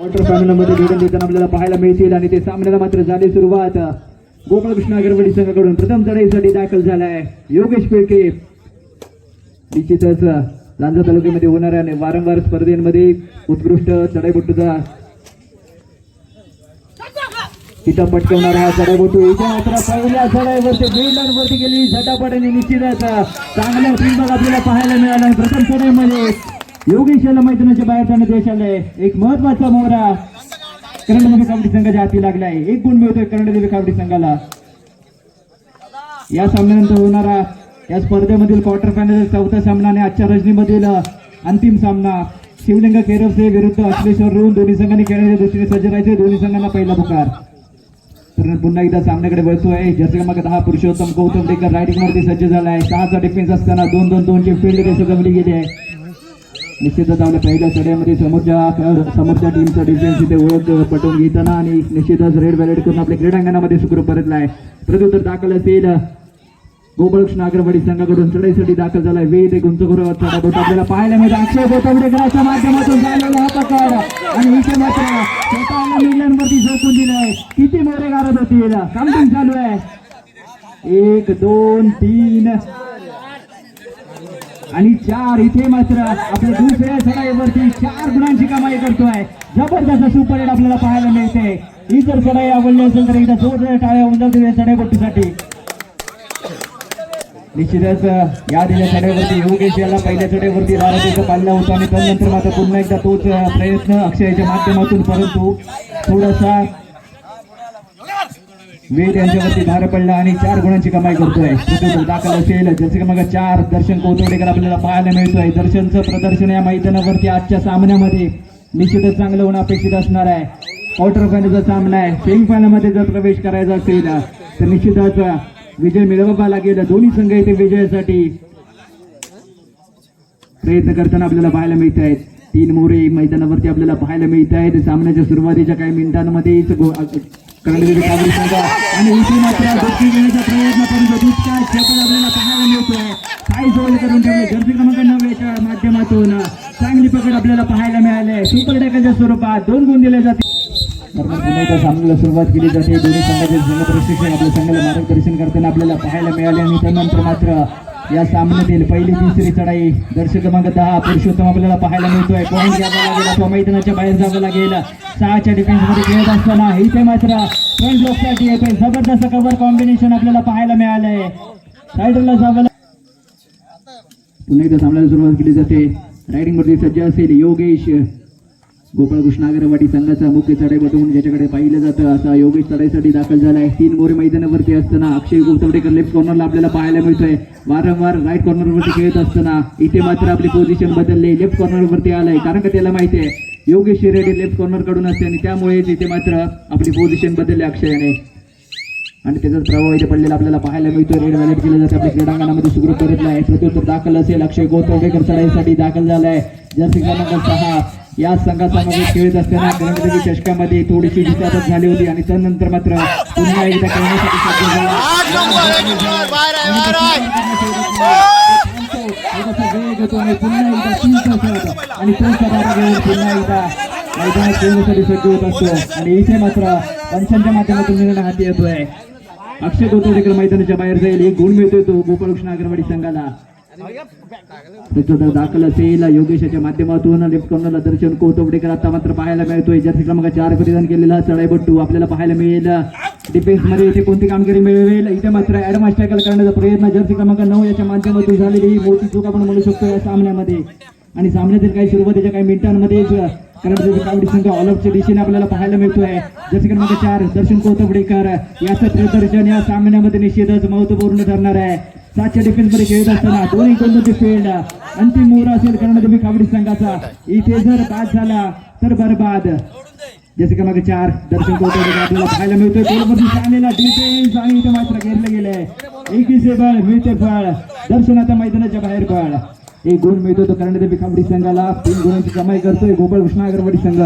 Quarter फायनलमध्ये भेटून देताना आपल्याला पाहायला मिळतील आणि ते सामन्याला मात्र झाली सुरुवात गोपाळकृष्ण अगरवाडी संघाकडून प्रथम चढाईसाठी दाखल झालाय. योगेश पेळके. निश्चितच लांजा तालुक्यामध्ये होणाऱ्या वारंवार स्पर्धेमध्ये उत्कृष्ट चढाईपट्टूचा किताब पटकवणार हा चढाईपट्टू इथे मात्र पहिल्या चढाईवरती वरती गेली झटापट आणि निश्चितच चांगला फीडबॅक आपल्याला पाहायला मिळाला. प्रथम चढाईमध्ये योगेशाला मैदानाच्या बाहेर जाण्यात यश आलंय एक महत्त्वाचा मोहरा. कर्णदेवी कबड्डी संघाच्या हाती लागलाय. एक गुण मिळतोय कर्णदेवी कबड्डी संघाला. या सामन्यानंतर होणारा या स्पर्धेमधील क्वार्टर फायनल चौथा सामना आणि आजच्या रजनीमधील अंतिम सामना. शिवलिंग केरवसे विरुद्ध अखिलेश्वर रोहन दोन्ही संघांनी खेळण्याच्या दृष्टीने सज्ज राहायचे. दोन्ही संघांना पहिला पुकार. तर पुन्हा एकदा सामन्याकडे वळतोय. जर्सी क्रमांक दहा पुरुषोत्तम गौतम डेकर रायडिंग वरती सज्ज झालाय. सहाचा डिफेन्स असताना दोन दोन दोनची फील्ड रेस जमली गेली आहे. निश्चितच आपल्या पहिल्या चढ्यामध्ये समोरच्या समोरच्या टीमचा डिफेन्स इथे ओळख पटवून घेताना आणि निश्चितच रेड बॅलेट करून आपल्या क्रीडांगणामध्ये सुखरूप परतला आहे. प्रत्युत्तर दाखल असेल. गोपाळकृष्ण अग्रवाडी संघाकडून चढाईसाठी दाखल झाला वेद एक उंच बोट आपल्याला पाहायला मिळतं. अक्षय गोतावडेकरांच्या माध्यमातून झालेला हा पकड आणि इथे मात्र स्वतःला मिडलँडवरती झोपून दिलंय. किती मोरे गारत होती काउंटिंग चालू आहे. एक दोन तीन. आणि चार इथे मात्र आपल्या दुसऱ्या चढाईवरती चार गुणांची कमाई करतोय. जबरदस्त सुपर आपल्याला पाहायला मिळते. ही जर चढाई आवडली असेल तर एकदा जोरदार टाळ्या उंचावतील या चढाईपट्टीसाठी निश्चितच या दिल्या चढाईवरती योगेश याला पहिल्या चढाईवरती रारातीचं पाहिलं होतं आणि त्यानंतर मात्र पुन्हा एकदा तोच प्रयत्न अक्षयाच्या माध्यमातून परंतु थोडासा वेद यांच्यावरती भार पडला आणि चार गुणांची कमाई करतोय. दाखल असेल जसे की मग चार दर्शन कोथवडेकर आपल्याला पाहायला मिळतोय. दर्शनचं प्रदर्शन या मैदानावरती आजच्या सामन्यामध्ये निश्चितच चांगलं होणं अपेक्षित असणार आहे. क्वार्टर फायनलचा सामना आहे. सेमीफायनलमध्ये जर प्रवेश करायचा असेल तर निश्चितच विजय मिळवावा लागेल. दोन्ही संघ इथे विजयासाठी प्रयत्न करताना आपल्याला पाहायला मिळत आहेत. तीन मोरे मैदानावरती आपल्याला पाहायला मिळत आहेत. सामन्याच्या सुरुवातीच्या काही मिनिटांमध्येच करंडदेवी काबरी संघ आणि इथे मात्र गोष्टी घेण्याचा प्रयत्न करून दुसऱ्या क्षेत्रात आपल्याला पाहायला मिळतोय काय जोड करून ठेवले जर्सी क्रमांक नव्याच्या माध्यमातून चांगली पकड आपल्याला पाहायला मिळाले. सुपर डेकाच्या स्वरूपात दोन गुण दिले जाते सामन्याला सुरुवात केली जाते. दोन्ही संघाचे संघ प्रशिक्षण आपल्या संघाला मार्गदर्शन करताना आपल्याला पाहायला मिळाले आणि त्यानंतर मात्र या सामन्यातील पहिली तिसरी चढाई. दर्शक क्रमांक दहा पुरुषोत्तम आपल्याला पाहायला मिळतोय. पॉईंट घ्यावा लागेल? अथवा मैदानाच्या बाहेर जावं लागेल. सहाच्या डिफेन्समध्ये खेळत असताना इथे मात्र फ्रंट लोकसाठी येतोय जबरदस्त कव्हर कॉम्बिनेशन आपल्याला पाहायला मिळालंय. साईडला जावं पुन्हा एकदा सामन्याला सुरुवात केली जाते. रायडिंग वरती सज्ज असेल योगेश. गोपाळकृष्ण कृष्णागरवाडी संघाचा मुख्य चढाईपटू म्हणून ज्याच्याकडे पाहिलं जातं असा योगेश चढाईसाठी दाखल झालाय. तीन मोरे मैदानावरती असताना अक्षय गोतवडेकर लेफ्ट कॉर्नरला आपल्याला पाहायला मिळतोय. वारंवार राईट कॉर्नरवरती खेळत असताना इथे मात्र आपली पोझिशन बदलली. लेफ्ट कॉर्नरवरती आलाय. कारण का त्याला माहिती आहे योगेश शिरेडी लेफ्ट कॉर्नरकडून असते आणि त्यामुळे तिथे मात्र आपली पोझिशन बदलली अक्षयाने. आणि त्याचाच प्रभाव इथे पडलेला आपल्याला पाहायला मिळतो रेड व्हॅलेट केलं जातं. आपल्या क्रीडांगणामध्ये सुखरूप करत आहे प्रत्युत्तर दाखल असेल. अक्षय गोतवडेकर चढाईसाठी दाखल झालाय. जर्सी क्रमांक सहा. या संघाचा मध्ये खेळत असताना गणपती चषकामध्ये थोडीशी जितापत झाली होती आणि त्यानंतर मात्र पुन्हा एकदा झाला. घेतो आणि पुन्हा एकदा तीन आणि पुन्हा मैदानात खेळण्यासाठी सज्ज होत असतो आणि इथे मात्र पंचांच्या माध्यमातून निर्णय हाती येतोय अक्षय गोतवडेकर मैदानाच्या बाहेर जाईल एक गुण मिळतोय तो गोपाळकृष्ण अग्रवाडी संघाला दाखल असेल. योगेशाच्या माध्यमातून लेफ्ट कॉर्नरला दर्शन कोथवडेकर आता मात्र पाहायला मिळतोय. जर्सी क्रमांक चार परिधान केलेला चढाईपट्टू आपल्याला पाहायला मिळेल. डिफेन्समध्ये इथे कोणती कामगिरी मिळेल? इथे मात्र ऍडव्हान्स टॅकल करण्याचा प्रयत्न जर्सी क्रमांक नऊ याच्या माध्यमातून झालेली ही मोठी चूक आपण म्हणू शकतो या सामन्यामध्ये. आणि सामन्यातील काही सुरुवातीच्या काही मिनिटांमध्येच कर्नाटक कावडी संघ ऑलअपच्या दिशेने आपल्याला पाहायला मिळतोय. जर्सी क्रमांक चार दर्शन कोथबडेकर याचं प्रदर्शन या सामन्यामध्ये निश्चितच महत्त्वपूर्ण ठरणार आहे. सातच्या खेळत असताना दोन्ही फील्ड अंतिम मोहरा असेल कर्नाटक कावडी संघाचा. इथे जर बाद झाला तर बरबाद. जसे क्रमांक चार दर्शन कोथवडेकर आपल्याला पाहायला मिळतोय. गोलवरती आलेला डिफेन्स आणि इथे मात्र घेरलं गेलंय. एकीचे बळ मिळते फळ. मैदानाच्या बाहेर पळ. एक गुण मिळतो तो कर्णदेवी काबडी संघाला. तीन गुणांची कमाई करतोय गोपाळ कृष्ण अगरवाडी संघ.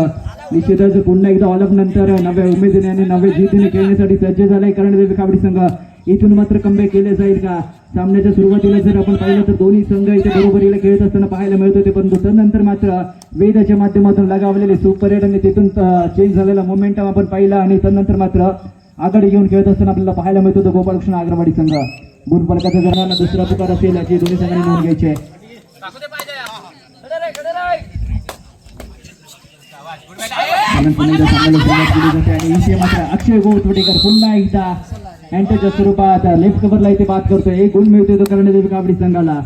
निश्चितच पुन्हा एकदा ऑलअप नंतर नव्या उमेदीने आणि नव्या जिद्दीने खेळण्यासाठी सज्ज झालाय कर्णदेवी काबडी संघ. इथून मात्र कंबे केले जाईल का? सामन्याच्या सुरुवातीला जर आपण पाहिलं तर दोन्ही संघ इथे बरोबरीला खेळत असताना पाहायला मिळत होते परंतु त्यानंतर मात्र वेदाच्या माध्यमातून लगावलेले सुपरेट आणि तिथून चेंज झालेला मोमेंटम आपण पाहिला आणि त्यानंतर मात्र आघाडी घेऊन खेळत असताना आपल्याला पाहायला मिळत होतं गोपाळकृष्ण आग्रवाडी संघ. गुण फलकाचा जर दुसरा पुकार असेल याची दोन्ही संघांनी नोंद घ्यायची आहे. अक्षय गोटवटेकर पुन्हा एकदा अँटोच्या स्वरूपात लेफ्ट कव्हरला इथे बात करतोय. एक गुण मिळतोय तो कर्णदेवी काबडी संघाला.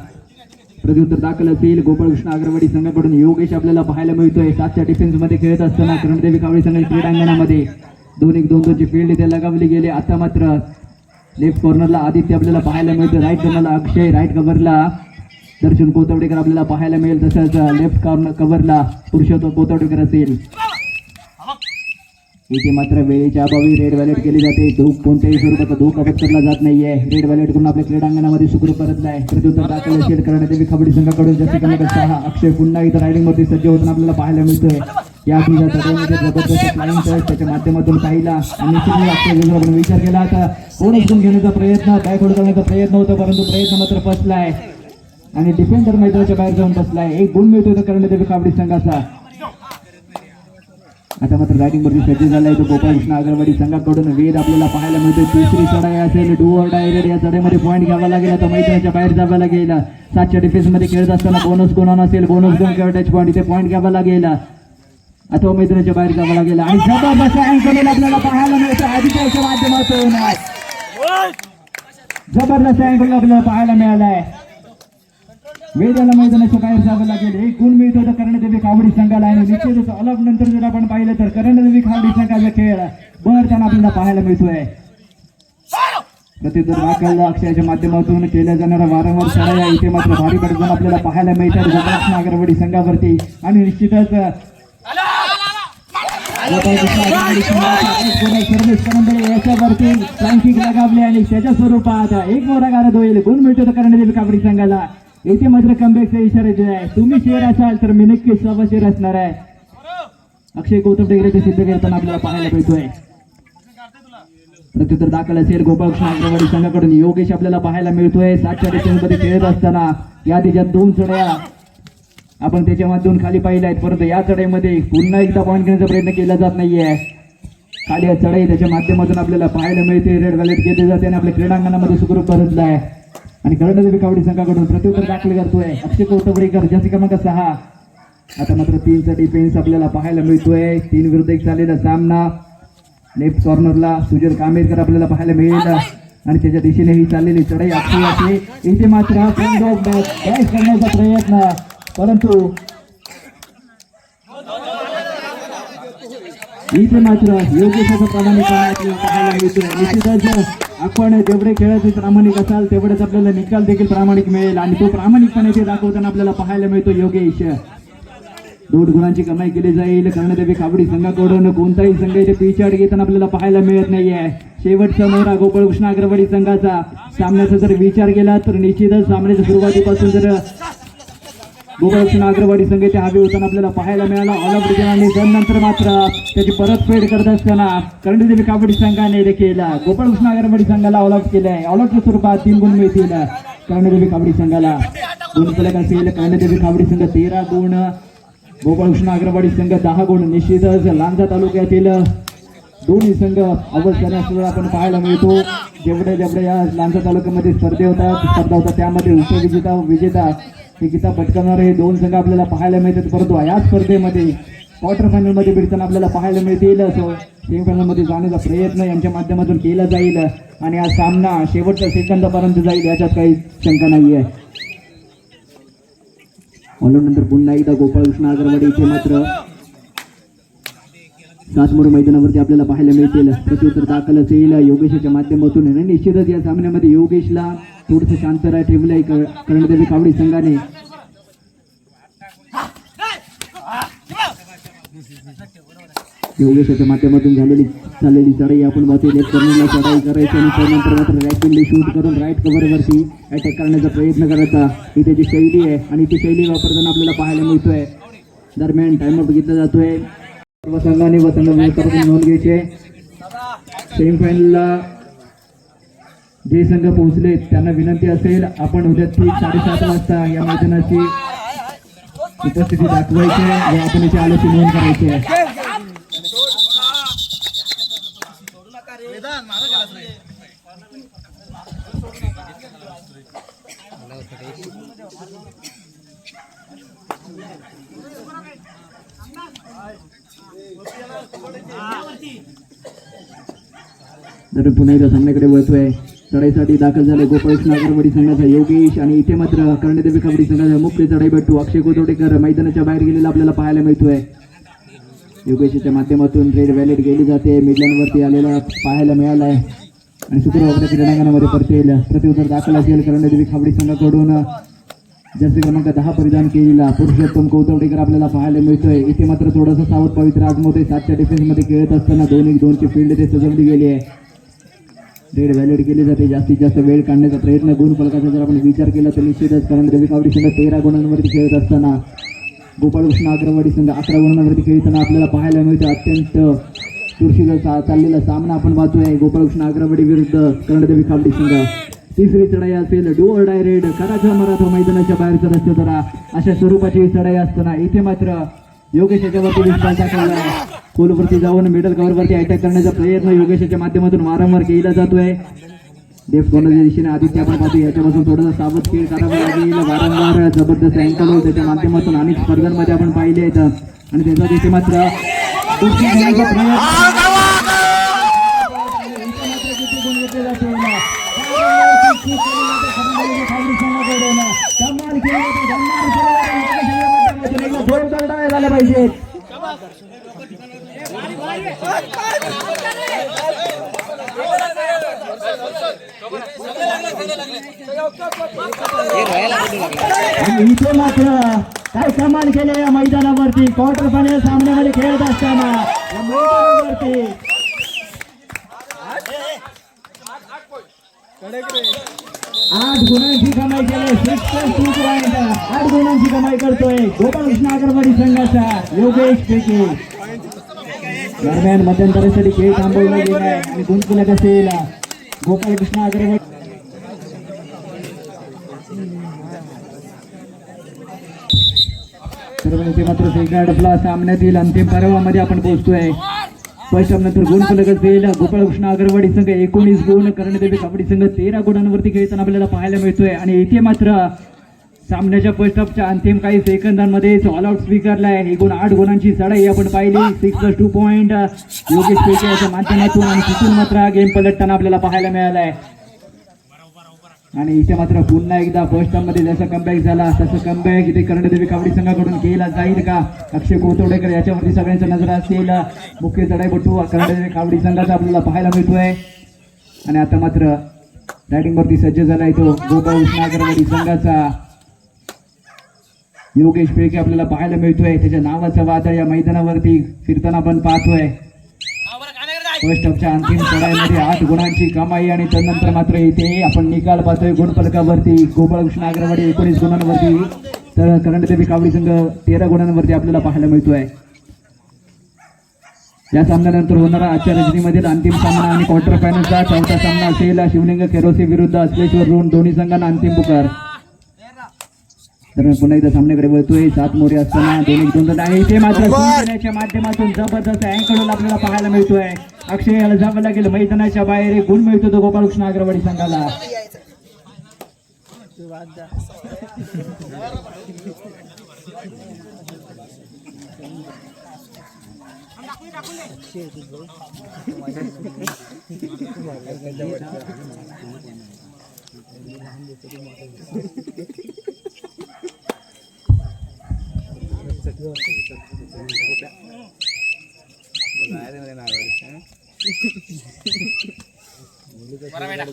प्रत्युत्तर दाखल असेल गोपाळकृष्ण अग्रवाडी संघाकडून योगेश आपल्याला पाहायला मिळतोय. सातच्या डिफेन्समध्ये खेळत असताना कर्णदेवी कावडी संघाच्या क्रीडांगणामध्ये दोन एक दोन दोनची फील्ड इथे लगावली गेली. आता मात्र लेफ्ट कॉर्नरला आदित्य आपल्याला पाहायला मिळतं राईट कॉर्नरला अक्षय राईट कव्हरला दर्शन कोतवडेकर आपल्याला पाहायला मिळेल तसंच लेफ्ट कॉर्नर कव्हरला पुरुषोत्तम कोतवडेकर असेल. इथे मात्र वेळेच्या अभावी रेड व्हॅलेट केली जाते. धूक कोणत्याही स्वरूपाचा धूक अवतरला जात नाहीये. रेड व्हॅलेट करून आपल्या क्रीडांगणामध्ये सुखरूप परतलाय. प्रत्युत्तर दाखल असेल करण्यात येते कबड्डी संघाकडून जास्त कमी सहा अक्षय पुन्हा इथं रायडिंगमध्ये सज्ज होताना आपल्याला पाहायला मिळतोय. या तिच्या चढवणीमध्ये जबरदस्त फ्लाईंग टच त्याच्या माध्यमातून पाहिला. आणि अक्षय आपण विचार केला तर कोण उचलून घेण्याचा प्रयत्न? बॅक बॅकवर्ड करण्याचा प्रयत्न होता परंतु प्रयत्न मात्र फसलाय. आणि डिफेंडर मैदानाच्या बाहेर जाऊन बसलाय. एक गुण मिळतोय तर करण्यात येईल कबड्डी संघाचा. आता मात्र रायटिंग वरती सज्ज झालाय तो गोपालकृष्ण अगरवाडी संघाकडून. वेद आपल्याला पाहायला मिळतो तिसरी चढाई असेल. डू ऑर डाय रेड या चढाईमध्ये पॉईंट घ्यावा लागेल. आता मैदानाच्या बाहेर जावं लागेल. सातच्या डिफेन्समध्ये खेळत असताना बोनस गुण असेल. बोनस गुण किंवा टच पॉईंट इथे पॉईंट घ्यावा लागेल. अथवा मैदानाच्या बाहेर जावं लागेल. आणि जबरदस्त अँकल आपल्याला पाहायला मिळतं आदित्याच्या माध्यमातून. जबरदस्त अँकल आपल्याला पाहायला मिळालाय. वेदाला मैदानाच्या बाहेर जावं लागेल. एक गुण मिळतो तर कर्णदेवी कावडी संघाला आणि निश्चितच अलग नंतर जर आपण पाहिलं तर कर्णदेवी कावडी संघाचा खेळ बरताना आपल्याला पाहायला मिळतोय. प्रत्युत्तर दाखल अक्षयाच्या माध्यमातून केल्या जाणाऱ्या वारंवार चढाया इथे मात्र भारी पडताना आपल्याला पाहायला मिळतात. गोपालकृष्ण अगरवाडी संघावरती आणि निश्चितच याच्यावरती फ्लँकिंग लगावले आणि त्याच्या स्वरूपात एक मोठा गारद होईल. गुण मिळतो तर कर्णदेवी कावडी संघाला. इथे मात्र कमबॅकचा इशारा दिला आहे तुम्ही शेअर असाल तर मी नक्कीच सव्वा शेअर असणार आहे. अक्षय गौतम टेगरे सिद्ध करताना आपल्याला पाहायला मिळतोय. प्रत्युत्तर दाखल असेल गोपालकृष्ण अग्रवाडी संघाकडून. योगेश आपल्याला पाहायला मिळतोय. सातच्या डिफेन्समध्ये खेळत असताना या त्याच्यात दोन चढ्या. आपण त्याच्या माध्यमातून खाली पाहिल्या आहेत. परंतु या चढाईमध्ये पुन्हा एकदा पॉईंट घेण्याचा प्रयत्न केला जात नाहीये. खाली या चढाई त्याच्या माध्यमातून आपल्याला पाहायला मिळते. रेड वॅलेट घेतली जाते आणि आपल्या क्रीडांगणामध्ये सुखरूप परतला आहे आणि कर्णदेवी कावडी संघाकडून प्रत्युत्तर दाखल करतोय. अक्षय कोतवडेकर जास्ती क्रमांक सहा. आता मात्र तीनचा डिफेन्स आपल्याला पाहायला मिळतोय. तीन विरुद्ध एक झालेला सामना. लेफ्ट कॉर्नरला सुजल कामेरकर आपल्याला पाहायला मिळेल. आणि त्याच्या दिशेने ही चाललेली चढाई अक्षयाची इथे मात्र करण्याचा प्रयत्न. परंतु इथे मात्र योग्य प्रामाणिकपणा पाहायला निश्चितच आपण जेवढे खेळाचे प्रामाणिक असाल तेवढेच आपल्याला निकाल देखील प्रामाणिक मिळेल. आणि तो प्रामाणिकपणे ते दाखवताना आपल्याला पाहायला मिळतो योगेश. दोन गुणांची कमाई केली जाईल. कर्णदेवी काबडी संघाकडून कोणताही संघ इथे पिछाड घेताना आपल्याला पाहायला मिळत नाहीये. शेवटचा मोहरा गोपाळकृष्ण अग्रवाडी संघाचा. सामन्याचा जर विचार केला तर निश्चितच सामन्याच्या सुरुवातीपासून जर गोपाळकृष्ण अग्रवाडी संघ इथे हवे होताना आपल्याला पाहायला मिळाला. ऑल आउट आणि नंतर मात्र त्याची परतफेड करत असताना कर्णदेवी काबडी संघाने देखील गोपाळकृष्ण अग्रवाडी संघाला ऑलआउट केले आहे ऑल स्वरूपात तीन गुण मिळतील. कर्णदेवी काबडी संघाला गुण फलक असेल कर्णदेवी काबडी संघ तेरा गुण गोपाळकृष्ण अग्रवाडी संघ दहा गुण. निश्चितच लांजा तालुक्यातील दोन्ही संघ अव्वल करण्यासुद्धा आपण पाहायला मिळतो. जेवढ्या जेवढ्या या लांजा तालुक्यामध्ये स्पर्धे होतात स्पर्धा होतात त्यामध्ये उपविजेता विजेता हे किताब पटकावणारे हे दोन संघ आपल्याला पाहायला मिळतात. परंतु या स्पर्धेमध्ये क्वार्टर फायनलमध्ये भिडताना आपल्याला पाहायला मिळतील. असं सेमीफायनलमध्ये जाण्याचा प्रयत्न यांच्या माध्यमातून केला जाईल. आणि हा सामना शेवटच्या सेकंदापर्यंत जाईल. याच्यात काही शंका नाही आहे नंतर पुन्हा एकदा गोपाळकृष्ण अगरवाडी इथे मात्र सातमोड मैदानावरती आपल्याला पाहायला मिळतील. प्रत्युत्तर दाखलच येईल. योगेशाच्या माध्यमातून. निश्चितच या सामन्यामध्ये योगेशला थोडस शांत राह ठेवलंय क- कर्णदेवी कावडी संघाने. योगेशाच्या माध्यमातून झालेली चाललेली चढाई आपण पाहतो लेफ्ट कॉर्नरला चढाई करायची आणि त्यानंतर मात्र रॅपिडली शूट करून राईट कव्हरवरती अटॅक करण्याचा प्रयत्न करायचा. ही त्याची शैली आहे आणि ती शैली वापरताना आपल्याला पाहायला मिळतोय. दरम्यान टाइमर बघितला जातोय. सर्व संघाने व संघ नोंद घ्यायची आहे. सेमीफायनलला जे संघ पोहोचले त्यांना विनंती असेल आपण उद्या ठीक साडेसात वाजता या मैदानाची उपस्थिती दाखवायची आहे व आपण याची आलोची नोंद करायची आहे. तर पुन्हा एकदा सामन्याकडे वळतोय चढाईसाठी दाखल झाले गोपाळकृष्ण अगरवाडी संघाचा योगेश आणि इथे मात्र कर्णदेवी कबड्डी संघाचा मुख्य चढाई भेटतो अक्षय कोथोडेकर मैदानाच्या बाहेर गेलेला आपल्याला पाहायला मिळतोय. योगेशच्या माध्यमातून रेड व्हॅलेट गेली जाते. मिडलँडवरती आलेला पाहायला मिळालाय. आणि शुक्रवार क्रीडांगणामध्ये परतेल. प्रत्युत्तर दाखल असेल. कर्णदेवी खाबडी संघाकडून. जर्सी क्रमांक दहा परिधान केलेला पुरुषोत्तम कौतवडेकर आपल्याला पाहायला मिळतोय. इथे मात्र थोडासा सावध पवित्र आजमोते सातच्या डिफेन्समध्ये खेळत असताना दोन एक दोनची फील्ड ते सजवली गेली आहे. रेड व्हॅल्यूड केली जाते जास्तीत जास्त वेळ काढण्याचा प्रयत्न गुण फलकाचा जर आपण विचार केला तर निश्चितच कारण रवी कावडी संघ तेरा गुणांवरती खेळत असताना गोपाळकृष्ण अग्रवाडी संघ अकरा गुणांवरती खेळताना आपल्याला पाहायला मिळतं अत्यंत चुरशीचा चा- चाललेला सामना आपण पाहतोय गोपाळकृष्ण अग्रवाडी विरुद्ध कर्णदेवी कावडी संघ. तिसरी चढाई असेल डोअर डायरेक्ट कराच्या मराठा मैदानाच्या बाहेरचा रस्ते धरा अशा स्वरूपाची चढाई असताना इथे मात्र योगेश याच्यावरती विश्वास टाकला खोलवरती जाऊन मिडल कव्हरवरती अटॅक करण्याचा प्रयत्न योगेशच्या माध्यमातून वारंवार केला जातोय. डेफ कोणाच्या दिशेने आदित्य आपण पाहतो याच्यापासून थोडासा सावध खेळ करावा लागेल. वारंवार जबरदस्त अँकल त्याच्या माध्यमातून अनेक स्पर्धांमध्ये आपण पाहिले आहेत. आणि त्याचा तिथे मात्र प्रयत्न दोन करता झाले पाहिजेत आणि इथे मात्र काय कमाल केले या मैदानावरती. क्वार्टर फायनल सामन्यामध्ये खेळत असताना या मैदानावरती. आठ गुणांची कमाई केली सिक्स प्लस टू पॉईंट आठ गुणांची कमाई करतोय. गोपालकृष्ण आगरवाडी संघाचा योगेश पेके. दरम्यान मध्यंतरासाठी खेळ थांबवला गेलाय आणि गुंतवणूक असेल गोपाळकृष्ण अगरवाडी सर्व नेते मात्र सामन्यातील अंतिम पर्वामध्ये आपण पोहोचतोय. फर्स्ट नंतर गुण फलक असेल गोपाळकृष्ण अगरवाडी संघ एकोणीस गुण कर्णदेवी कबड्डी संघ तेरा गुणांवरती खेळताना आपल्याला पाहायला मिळतोय. आणि इथे मात्र सामन्याच्या फर्स्ट हाफच्या अंतिम काही सेकंदांमध्ये ऑल आउट स्वीकारला आहे एकूण आठ गुणांची चढाई आपण पाहिली. Six plus two point Yogesh Pete याच्या माध्यमातून आणि तिथून मात्र हा गेम पलटताना आपल्याला पाहायला मिळाला आहे आणि इथे मात्र पुन्हा एकदा फर्स्टमध्ये जसं कमबॅक झाला तसं कमबॅक इथे कर्णदेवी कबड्डी संघाकडून केला जाईल का? अक्षय कोतोडेकर याच्यावरती सगळ्यांच्या नजर असेल मुख्य चढाईपटू कर्णदेवी कबड्डी संघाचा आपल्याला पाहायला मिळतोय. आणि आता मात्र बॅटिंग वरती सज्ज झालाय तो गोपाळ उष्णागरवाडी संघाचा. योगेश पेके आपल्याला पाहायला मिळतोय. त्याच्या नावाचा वादळ या मैदानावरती फिरताना आपण पाहतोय. फर्स्ट अंतिम चढाईमध्ये आठ गुणांची कमाई आणि त्यानंतर मात्र इथे आपण निकाल पाहतोय. गुणफलकावरती गोपाळकृष्ण आग्रवाडी एकोणीस गुणांवरती. तर करंडदेवी कावडी संघ तेरा गुणांवरती आपल्याला पाहायला मिळतोय. या सामन्यानंतर होणारा आजच्या रजनीमधील अंतिम सामना आणि क्वार्टर फायनलचा चौथा सामना असेल. शिवलिंग केरोसी विरुद्ध असलेश्वर रोड दोन्ही संघांना अंतिम पुकार. तर पुन्हा एकदा सामन्याकडे वळतोय. सात मोरे असताना दोन एक दोन आणि इथे मात्र गुणफलकाच्या माध्यमातून जबरदस्त अँकडून आपल्याला पाहायला मिळतोय. अक्षय याला जावं लागेल. मैदानाच्या बाहेर एक गुण मिळतो तो गोपाळकृष्ण अग्रवाडी संघाला.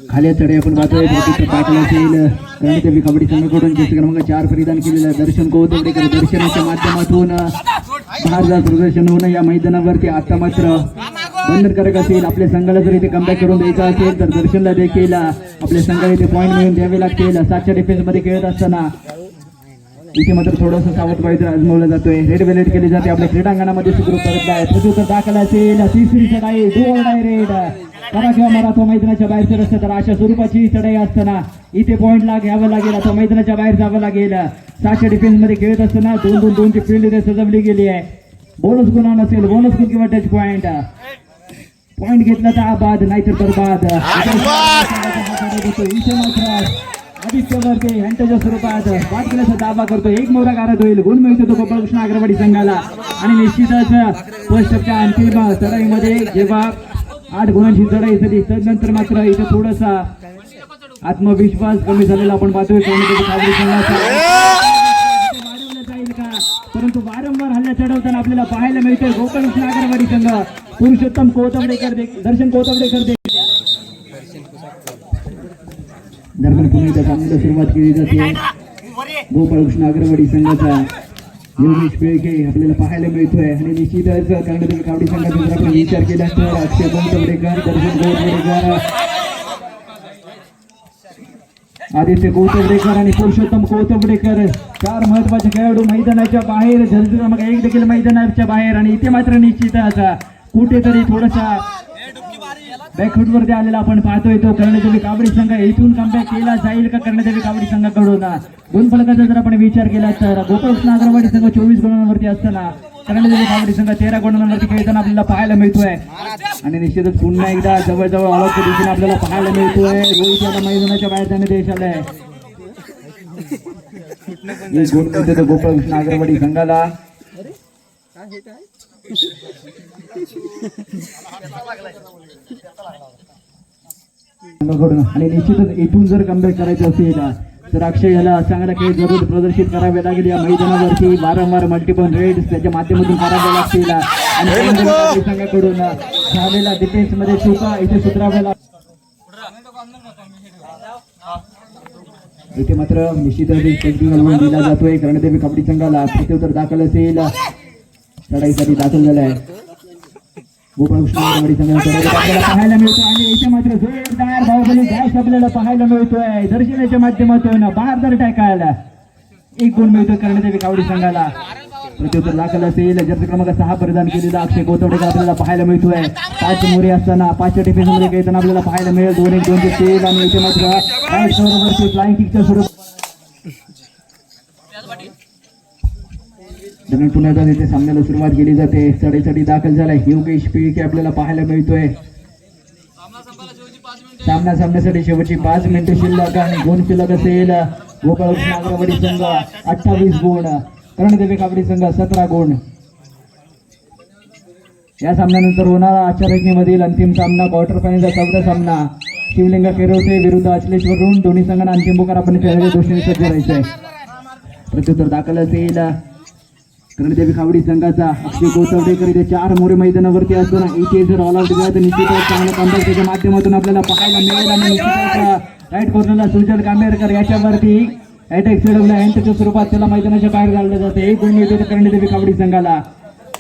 खाली चढे आपण पाहतोय. पाटील कबड्डी संघाकडून जसे क्रमांक चार परिधान केलेलं दर्शन कोवतेकर दर्शनाच्या माध्यमातून भारतात प्रदर्शन होणं या मैदानावरती आता मात्र बंधनकारक असेल. आपल्या संघाला जर इथे कमबॅक करून द्यायचा असेल तर दर्शनला देखील आपल्या संघाला इथे पॉईंट मिळून द्यावे लागतील. सातच्या डिफेन्समध्ये खेळत असताना इथे मात्र थोडंसं सावध पाहिजे आजमवलं जातोय. रेड वेलेट केली जाते आपल्या क्रीडांगणामध्ये. सुरू करत आहे प्रत्युत्तर दाखल असेल. तिसरी चढाई ऑर डाय रेड. करा किंवा मारा तो मैदानाच्या बाहेरचं रस्ता. तर अशा स्वरूपाची चढाई असताना इथे पॉईंटला घ्यावं लागेल. आता मैदानाच्या बाहेर जावं लागेल. सहाशे डिफेन्समध्ये खेळत असताना दोन दोन दोनची फील्ड इथे सजवली गेली आहे. बोनस गुन्हा नसेल बोनस गुण किंवा टच पॉईंट पॉईंट घेतला तर आबाद नाहीतर बरबाद. इथे मात्र यांच्या स्वरूपात बाद केल्याचा दावा करतो एक मोरा गारद होईल. गुण मिळतो तो गोपाळकृष्ण अग्रवाडी संघाला. आणि निश्चितच फर्स्टच्या अंतिम चढाईमध्ये जेव्हा आठ गुणांची चढाई झाली तदनंतर मात्र इथं थोडासा आत्मविश्वास कमी झालेला आपण पाहतोय. परंतु वारंवार हल्ला चढवताना आपल्याला पाहायला मिळतोय गोपाळकृष्ण अग्रवाडी संघ. पुरुषोत्तम कोथंबडेकर दर्शन कोथंबडेकर देखील दरम्यान पुन्हा सामन्याला सुरुवात केली जाते. गोपाळकृष्ण अग्रवाडी संघाचा योगेश पेळके आपल्याला पाहायला मिळतोय. आणि निश्चितच कर्णदेवी कावडी संघाचा जर आपण विचार केला तर अक्षय कोथंबडेकर दर्शन कोथंबडेकर आदित्य कोतवडेकर आणि पुरुषोत्तम कोतवडेकर चार महत्त्वाचे खेळाडू मैदानाच्या बाहेर झलझल क्रमांक एक देखील मैदानाच्या बाहेर. आणि इथे मात्र निश्चितच कुठेतरी थोडासा बॅकफूट वरती आलेला आपण पाहतोय तो कर्णदेवी काबरी संघ इथून कमबॅक केला जाईल का कर्णदेवी काबरी संघाकडून? दोन फलकाचा जर आपण विचार केला तर गोपाळकृष्ण अग्रवाडी संघ चोवीस गुणांवरती असताना कर्णदेवी काबरी संघ तेरा गुणांवरती खेळताना आपल्याला पाहायला मिळतोय. आणि निश्चितच पुन्हा एकदा जवळजवळ अलग दिशेने आपल्याला पाहायला मिळतोय. रोहित याला मैदानाच्या बाहेर जाणे देश आलाय एक गोपाळकृष्ण अग्रवाडी संघाला. आणि निश्चितच इथून जर कमबॅक करायचं असेल तर अक्षय याला चांगला खेळ जरूर प्रदर्शित करावे लागेल. या मैदानावरती वारंवार मल्टिपल रेड्स त्याच्या माध्यमातून करावे लागतील. आणि संघाकडून झालेला डिफेन्समध्ये चुका इथे सुधाराव्या लाग इथे मात्र निश्चितच दिला जातोय. कर्णदेवी कबड्डी संघाला प्रत्युत्तर दाखल असेल. चढाईसाठी दाखल चढाई आपल्याला पाहायला मिळतो आणि इथे मात्र जोरदार बाहुबली गॅस आपल्याला पाहायला मिळतोय. दर्शनाच्या माध्यमातून बहादर टाकायला. एक गुण मिळतोय कर्णदेवी कावडी संघाला. प्रत्युत्तर दाखल असेल. जर्सी क्रमांक सहा परिधान केलेला अक्षय कोथवडेकर आपल्याला पाहायला मिळतोय. पाच मोरे असताना पाचच्या डिफेन्समध्ये खेळताना आपल्याला पाहायला मिळेल. दोन एक दोनचे तेल आणि इथे मात्र फ्लाइंग किकच्या स्वरूप दरम्यान पुन्हा एकदा इथे सामन्याला सुरुवात केली जाते. चढेचढी दाखल झालाय. योगेश पिळके आपल्याला पाहायला मिळतोय. सामना सामन्यासाठी शेवटची पाच मिनिटं शिल्लक आणि गुण शिल्लक असेल. गोपाळकृष्ण अग्रवाडी संघ अठ्ठावीस गुण. कर्णदेवी काबडी संघ सतरा गुण. या सामन्यानंतर होणारा आचार्यमधील अंतिम सामना क्वार्टर फायनलचा चौथा सामना. शिवलिंग केरोसे विरुद्ध अचलेश्वर रुण दोन्ही संघांना अंतिम पुकार आपण खेळाच्या दृष्टीने सज्ज राहायचंय. प्रत्युत्तर दाखल असेल. कर्णदेवी खावडी संघाचा अक्षय कोचवडेकर इथे चार मोरे मैदानावरती असताना इथे जर ऑल आउट झाला तर निश्चितच चांगल्या कॉम्बॅक माध्यमातून आपल्याला पाहायला मिळेल आणि निश्चितच राईट कॉर्नरला सुजल कांबेरकर याच्यावरती. अटॅक चढवला यांच्या स्वरूपात त्याला मैदानाच्या बाहेर घाललं जाते एक गुण मिळतो कर्णदेवी कावडी संघाला.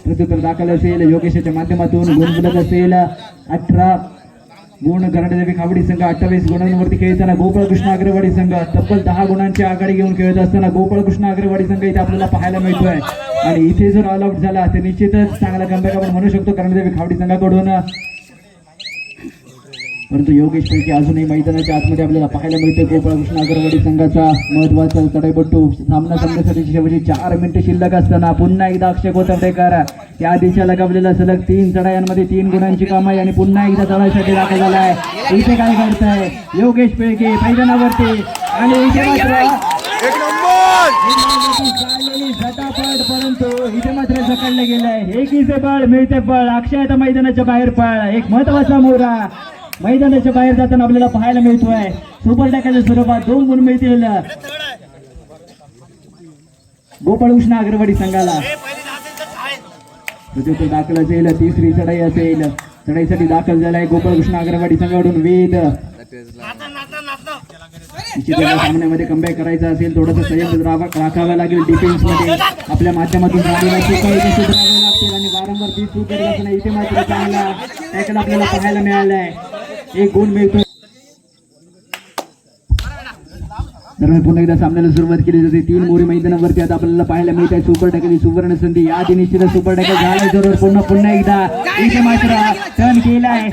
प्रत्युत्तर दाखल असेल. योगेशाच्या माध्यमातून गुण मिळत असेल. अठरा गुण कर्णदेवी कावडी संघ अठ्ठावीस गुणांवरती खेळताना गोपाळकृष्ण अग्रवाडी संघ. तब्बल दहा गुणांची आघाडी घेऊन खेळत असताना गोपाळकृष्ण अग्रवाडी संघ इथे आपल्याला पाहायला मिळतोय. आणि इथे जर ऑल आउट झाला तर निश्चितच चांगला कमबॅक आपण म्हणू शकतो कर्णदेवी खावडी संघाकडून. परंतु योगेश पैकी अजूनही मैदानाच्या आतमध्ये आपल्याला पाहायला मिळते गोपाळकृष्ण अग्रवाडी संघाचा महत्त्वाचा चढाईपट्टू सामना संघासाठी शेवटची चार मिनिटं शिल्लक असताना पुन्हा एकदा अक्षय कोथवडेकर या दिशेला गवलेला सलग तीन चढायांमध्ये तीन गुणांची कामाई आणि पुन्हा एकदा चढाईसाठी दाखल झाला आहे इथे काय घडतंय? योगेश पेळके मैदानावरती आणि इथे मात्र इथे गेलंय. एक इथे बळ मिळते बळ अक्षय आता मैदानाच्या बाहेर पळ एक महत्त्वाचा मोरा मैदानाच्या बाहेर जाताना आपल्याला पाहायला मिळतोय. सुपर टाकायच्या स्वरूपात दोन गुण मिळतील. उष्ण अग्रवाडी संघाला. म्हणजे दाखल असेल तिसरी चढाई असेल. चढाईसाठी दाखल झालाय गोपाळकृष्ण अग्रवाडी संघाकडून वेद. सामन्यामध्ये कमबॅक करायचा असेल थोडंसं संयम राखा- राखावा लागेल डिफेन्समध्ये. आपल्या माध्यमातून चुका लागतील आणि वारंवार ती चूक करत असताना इथे मात्र चांगला आपल्याला पाहायला मिळालाय. एक गुण मिळतो दरम्यान पुन्हा एकदा सामन्याला सुरुवात केली. जाते तीन मोरी मैदानावरती आता आपल्याला पाहायला मिळत आहे. सुपर टॅकल सुवर्ण संधी. या निश्चित सुपर टॅकल झालाय जरूर पुन्हा पुन्हा एकदा. इथे मात्र टर्न केलाय.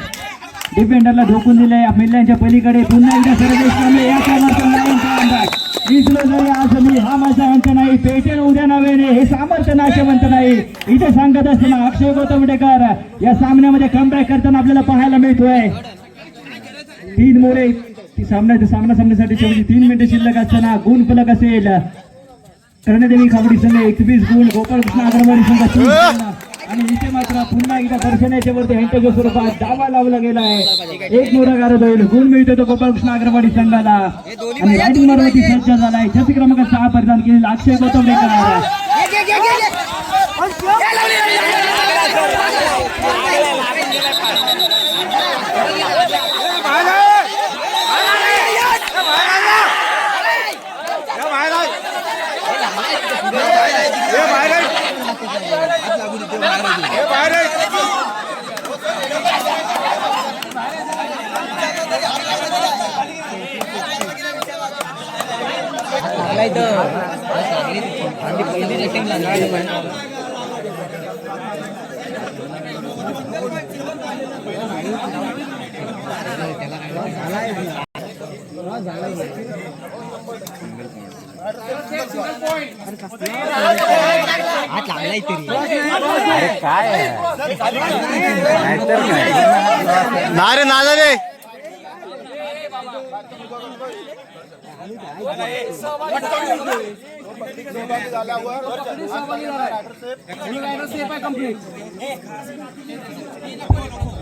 डिफेंडरला झोकून दिले महिलांच्या पलीकडे पुन्हा एकदा सर्वेश कांबळे या अंदाज. दिसलो जरी आज मी. हा माझा अंत नाही. पेटेल उद्या नव्याने. हे सामर्थ्य नाशवंत नाही. इथे सांगत असताना अक्षय गौतमडेकर या सामन्यामध्ये कमबॅक करताना आपल्याला पाहायला मिळतोय. तीन मोरे. सामन्याचा सामना सामन्यासाठी शेवटी तीन मिनिटे शिल्लक असताना गुण फलक असेल. कर्णदेवी खाबडी संघ एकवीस गुण. गोपाळकृष्ण अग्रवाडी संघ आणि इथे मात्र पुन्हा एकदा दर्शनाच्या वरती हँटेच्या स्वरूपात डावा लावला गेला आहे. एक मोठा गारद होईल. गुण मिळतो तो गोपाळकृष्ण अग्रवाडी संघाला. आणि रायटिंग मारवती सज्ज झालाय जसे क्रमांक सहा परिधान केलेला अक्षय गौतम रेकर नाही. रे नाला रे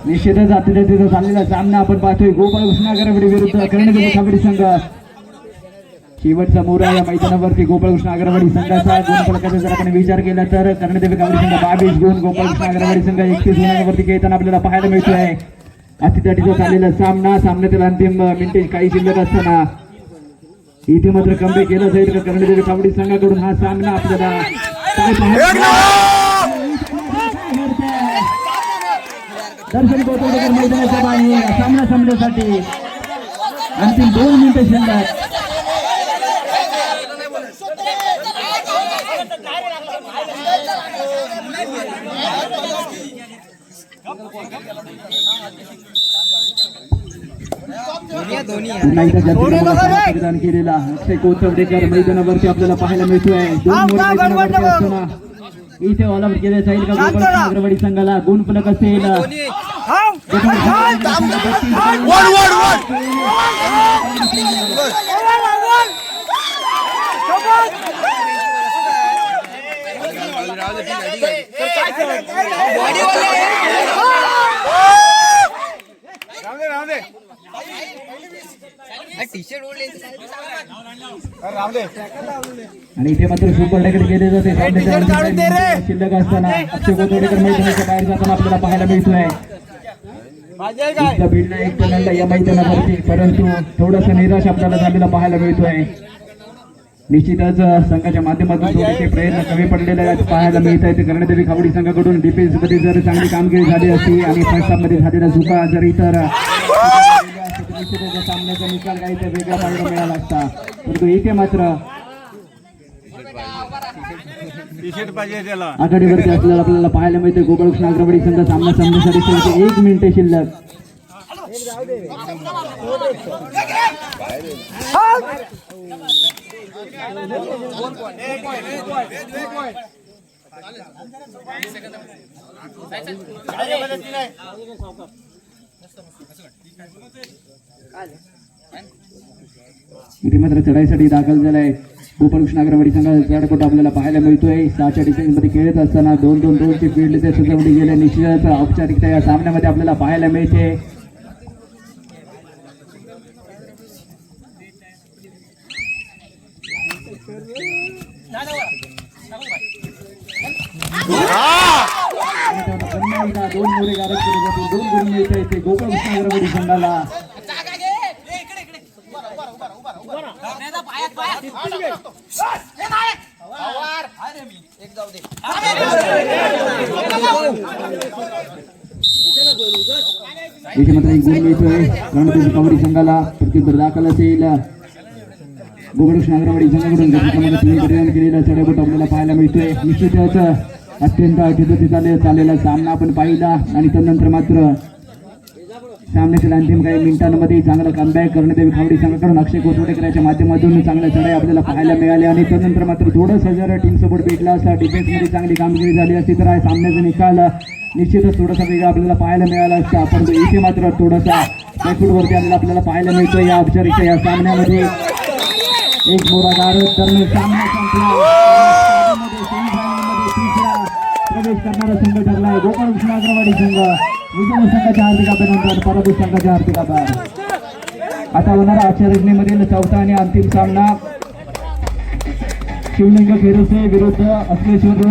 निश्चितच आता तिथं चाललेला सामना आपण पाहतोय. गोपाळ कृष्णागरवडी विरुद्ध कर्णदेवी खाबडी संघ. शेवटचा मोरा या मैदानावरती गोपाळकृष्ण अग्रवाडी संघाचा दोन फलकाचा जर आपण विचार केला तर कर्णदेवी कावडी संघ बावीस गुण गोपाळकृष्ण अग्रवाडी संघ एकतीस गुणांवरती खेळताना आपल्याला पाहायला मिळतोय. अतिथीचा चाललेला सामना. सामन्यातील अंतिम मिनिटे काही शिल्लक असताना इथे मात्र कमबॅक केलं जाईल का कर्णदेवी कांबडी संघाकडून हा सामना आपल्याला दर्शन कोथोडेकर मैदानाच्या बाहेर. सामना संपण्यासाठी अंतिम दोन मिनिटं शिल्लक. पुन्हा एकदा मला योगदान केलेला अक्षय कोथवडेकर मैदानावरती आपल्याला पाहायला मिळतोय दोन मोठे मैदानावरती असताना इथे ऑल आउट केले जाईल का अग्रवाडी संघाला गुण फलक असेल वन आणि इथे मात्र सुपर डेकडे गेले जाते. शिल्लक असताना अक्षय कोथवडेकर मैदानाच्या बाहेर जाताना आपल्याला पाहायला मिळतोय. भिडला एक या मैदानावरती परंतु थोडस निराश आपल्याला झालेला पाहायला मिळतोय. निश्चितच संघाच्या माध्यमातून थोडेसे प्रयत्न कमी पडलेले आहेत पाहायला मिळत आहेत कर्णदेवी खावडी संघाकडून डिफेन्समध्ये जर चांगली कामगिरी झाली असती आणि फर्स्ट हाफमध्ये झालेला चुका जर इतर निश्चितच सामन्याचा निकाल काही तर वेगळा पाहायला मिळाला असता. परंतु इथे मात्र आघाडीवरती असलेला आपल्याला पाहायला मिळते गोपाळकृष्ण अग्रवाडी संघ सामना शेवटी एक मिनिटे शिल्लक. इथे मात्र चढाईसाठी दाखल झालाय. गोपाळकृष्ण अग्रवाडी संघाचा चढपट आपल्याला पाहायला मिळतोय. सहाच्या डिफेन्समध्ये खेळत असताना दोन दोन दोनची फील्ड ते सजवली गेले. निश्चितच औपचारिकता या सामन्यामध्ये आपल्याला पाहायला मिळते. दोन मोरे गारद केले जातील. दोन गुण मिळत आहेत ते गोपाळकृष्ण अग्रवाडी संघाला. इथे मात्र एक गुण मिळतोय रणजित कबड्डी संघाला प्रत्युत्तर दाखल असेल. गोपाळकृष्ण नागरवाडी संघाकडून परिधान केलेला चढबट आपल्याला पाहायला मिळतोय. निश्चितच अत्यंत चित्रती चालेल चाललेला सामना आपण पाहिला आणि त्यानंतर मात्र सामन्यातील अंतिम काही मिनिटांमध्ये चांगला कमबॅक करण्यात यावी खावडी संघाकडून अक्षय कोथवडेकरांच्या माध्यमातून चांगल्या चढाई आपल्याला पाहायला मिळाली आणि त्यानंतर मात्र थोडंसं जर टीम सोबत भेटला असता डिफेन्समध्ये चांगली कामगिरी झाली असती तर सामन्याचा निकाल निश्चितच थोडासा वेगळा आपल्याला पाहायला मिळाला असता. परंतु इथे मात्र थोडासा बॅकफूटवरती आलेला आपल्याला पाहायला मिळतो या औपचारिक या सामन्यामध्ये. एक मोरादार दरम्यान सामना संपला. प्रवेश करणारा संघ ठरला आहे गोपाळ कृष्ण अग्रवाडी संघ. विजय संघाच्या हार्दिक अभिनंदन पराभूत संघाच्या हार्दिक आभार आता होणारा आचारजनेमधील चौथा आणि अंतिम सामना. शिवलिंग खेरुसे विरुद्ध अश्लेश्वर